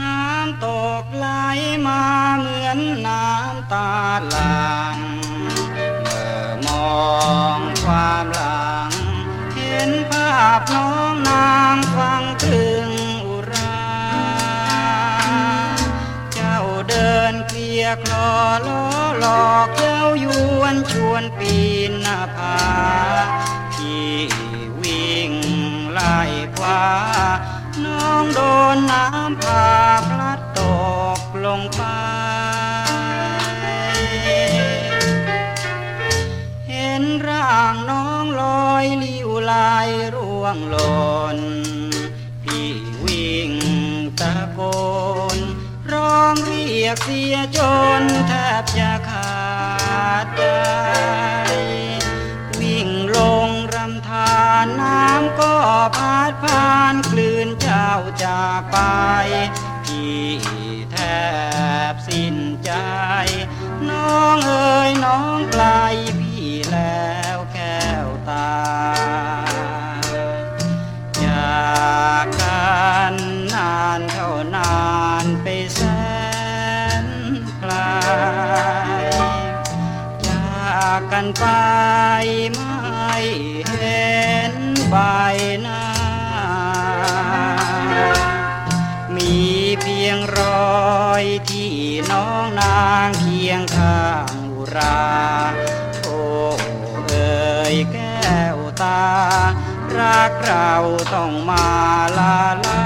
น้ำตกไหลมาเหมือนน้ำตาหลังเมื่อมองความหลัง เห็นภาพน้องนางฟังถึงอุรา เจ้าเดินเคลียกลอล้อหลอกเจ้ายวนชวนปีนหน้าผาที่วิ่งไล่คว้าน้องโดนน้ำพา วงหล่นพี่วิ่งตะโกน ร้องเรียกเสียจนแทบจะขาดใจวิ่งลงรำธารน้ำก็พัดผ่านคลื่นเจ้าจากไป พี่แทบสิ้นใจ น้องเอ๋ยานไปไม่เห็นใบหน้า มีเพียงรอยที่น้องนางเคียงข้างอุราโอ้เอ่ยแก้วตา รักเราต้องมาลาลา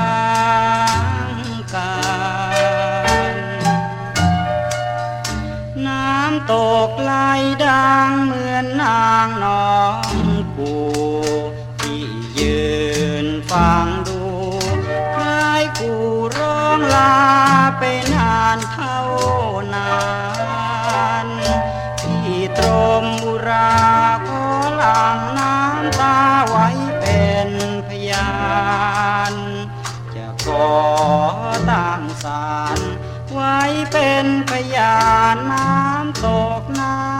างกูที่ยืนฟังดูคลายกูร้องลาไปนานเท่านานที่ตรมบุราก็ลังน้ำตาไว้เป็นพยาน จะขอตั้งศาลไว้เป็นพยานน้ำตกน้ำ